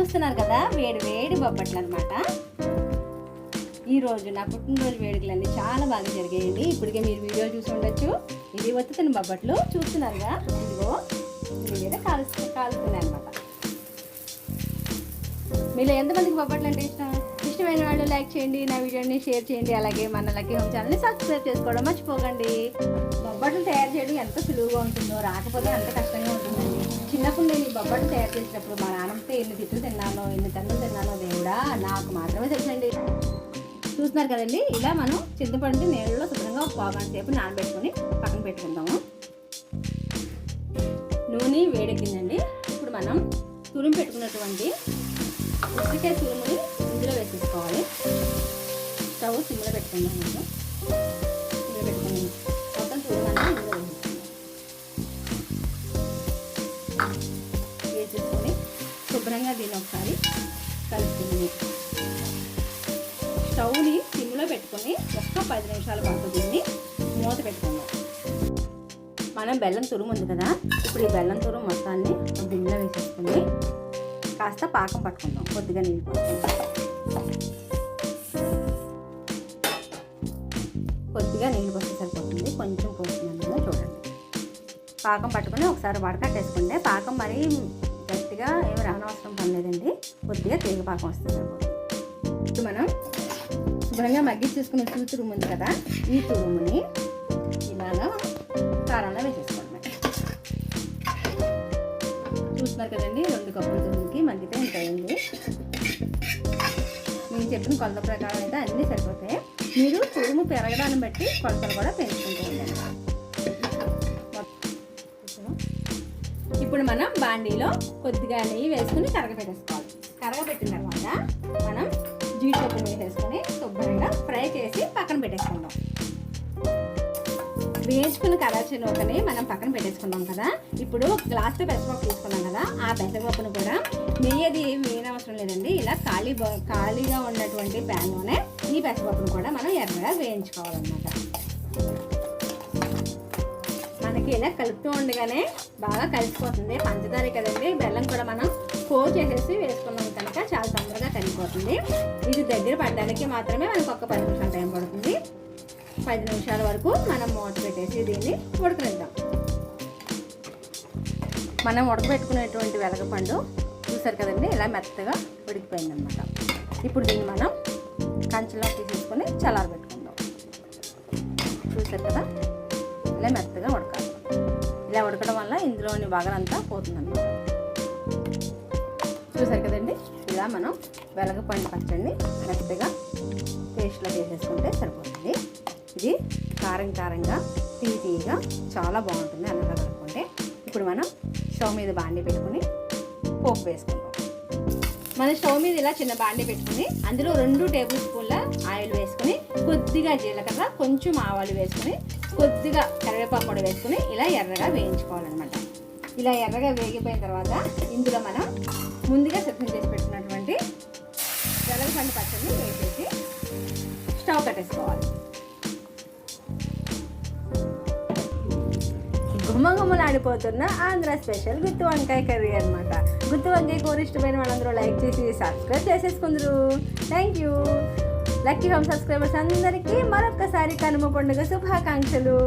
చూస్తున్నారు కదా వేడి వేడి బొబ్బట్లు అనమాట ఈరోజు నా పుట్టినరోజు వేడుకలన్నీ చాలా బాగా జరిగాయండి. ఇప్పటికే మీరు వీడియో చూసి ఉండొచ్చు. ఇది ఒత్తుతున్న బొబ్బట్లు చూస్తున్నారుగా ఇదిగో మీద కాలుస్తు కాలుస్తున్నాయి అనమాట మీలో ఎంతమందికి బొబ్బట్లు అంటే ఇష్టం? ఇష్టమైన వాళ్ళు లైక్ చేయండి నా వీడియోని షేర్ చేయండి. అలాగే మన లక్కీ హోమ్ ఛానల్ని సబ్స్క్రైబ్ చేసుకోవడం మర్చిపోకండి. బొబ్బట్లు తయారు చేయడం ఎంత సులువుగా ఉంటుందో రాకపోతే అంత కష్టంగా ఉంటుంది చిన్నప్పుడు నేను ఈ బొబ్బట్లు తయారు చేసినప్పుడు మా నాన్నతో ఎన్ని తిట్లు తిన్నానో ఎన్ని తన్నులు తిన్నానో దేవుడా నాకు మాత్రమే తెలుసండి. చూస్తున్నారు కదండి ఇలా మనం చింతపండు నీళ్ళలో శుభ్రంగా ఒక పావు సేపు నానబెట్టుకొని పక్కన పెట్టుకుందాము. నూనె వేడెక్కిందండి. ఇప్పుడు మనం తురిమి పెట్టుకున్నటువంటి ఉసిరికాయ తురుముని ఇందులో వేసేసుకోవాలి. స్టవ్ సిమ్లో పెట్టుకుందాం ముందు సిమ్లో శుభ్రంగా దీన్ని ఒకసారి కలుపుతుంది స్టవ్ని సిమ్లో పెట్టుకొని ఒక్క పది నిమిషాల పాటు దీన్ని మూత పెట్టుకుందాం. మనం బెల్లం తురుము ఉంది కదా ఇప్పుడు ఈ బెల్లం తురుము మొత్తాన్ని గిన్నెలో వేసేసుకుని కాస్త పాకం పట్టుకుందాం కొద్దిగా నీళ్ళు కొద్దిగా నీళ్ళు పోస్తే సరిపోతుంది కొంచెం పోస్తున్నాను చూడండి. పాకం పట్టుకుని ఒకసారి వడకట్టేసుకుంటే పాకం మరీ పెద్దగా ఏమి రానవసరం పని లేదండి కొద్దిగా తేలిపాకం పాకం ఇప్పుడు మనం శుభ్రంగా మగ్గించేసుకున్న చూ తురుము ఉంది కదా ఈ తురుముని ఇలాగా కారంలో వేసేసుకోవడమే చూస్తున్నారు కదండి రెండు కప్పుల తురుముకి మగ్గితే ఉంటాయండి నేను చెప్పిన కొలత ప్రకారం అయితే అన్నీ సరిపోతాయి. మీరు తురుము పెరగడాన్ని బట్టి కొలతలు కూడా పెంచుకుంటూ ఉండండి. ఇప్పుడు మనం బాండీలో కొద్దిగా నెయ్యి వేసుకుని కరగపెట్టేసుకోవాలి. కరగపెట్టిన తర్వాత మనం జీడిపప్పు వేసేసుకొని శుభ్రంగా ఫ్రై చేసి పక్కన పెట్టేసుకుందాం. వేసుకున్న కరాచీ నూకని మనం పక్కన పెట్టేసుకున్నాం కదా. ఇప్పుడు ఒక గ్లాస్తో పెసరపప్పు తీసుకున్నాం కదా. ఆ పెసరపప్పును కూడా నెయ్యి అది వేయనవసరం లేదండి. ఇలా ఖాళీ ఖాళీగా ఉన్నటువంటి ప్యాన్లోనే ఈ పెసరపప్పును కూడా మనం ఎర్రగా వేయించుకోవాలన్నమాట. మనకి ఇలా కలుపుతూ ఉండగానే బాగా కలిసిపోతుంది. పంచదార కదండి. బెల్లం కూడా మనం కోర్ చేసేసి వేసుకున్నాం కనుక చాలా తొందరగా కలిగిపోతుంది. ఇది దగ్గర పడడానికి మాత్రమే మనకు ఒక పది నిమిషాలు టైం పడుతుంది. పది నిమిషాల వరకు మనం మూత పెట్టేసి దీన్ని ఉడకనిద్దాం. మనం ఉడకబెట్టుకునేటువంటి వెలగపండు చూసారు కదండి? ఇలా మెత్తగా ఉడికిపోయిందనమాట ఇప్పుడు దీన్ని మనం కంచెలో తీసేసుకొని చల్లారబెట్టుకుందాం. చూసారు కదా? ఇలా మెత్తగా ఉడకాలి. ఇలా ఉడకడం వల్ల ఇందులోని వగరంతా పోతుందన్నమాట. చూసారు కదండి? ఇలా మనం వెలగపండు పచ్చడిని మెత్తగా పేస్ట్లో చేసేసుకుంటే సరిపోతుంది. ఇది కారం కారంగా తీయ తీయగా చాలా బాగుంటుంది అన్నగా కలుపుకుంటే ఇప్పుడు మనం స్టవ్ మీద బాండి పెట్టుకుని పోపు వేసుకుంటాం మన స్టవ్ మీద ఇలా చిన్న బాండీ పెట్టుకుని అందులో రెండు టేబుల్ స్పూన్ల ఆయిల్ వేసుకుని కొద్దిగా జీలకర్ర కొంచెం ఆవాలు వేసుకుని కొద్దిగా కరివేపాకు కూడా వేసుకుని ఇలా ఎర్రగా వేయించుకోవాలన్నమాట. ఇలా ఎర్రగా వేగిపోయిన తర్వాత ఇందులో మనం ముందుగా సిద్ధం చేసి పెట్టినటువంటి వెలగపండు పచ్చడిని వేసేసి స్టవ్ కట్టేసుకోవాలి. గుమ్మగుమ్మలాడిపోతున్న ఆంధ్ర స్పెషల్ గుత్తి వంకాయ కర్రీ అనమాట గుత్తి వంకాయ కూర ఇష్టమైన వాళ్ళందరూ లైక్ చేసి subscribe చేసేసుకుందరు. Thank you lucky home subscribers అందరికీ మరొకసారి కనుమ పండుగ శుభాకాంక్షలు.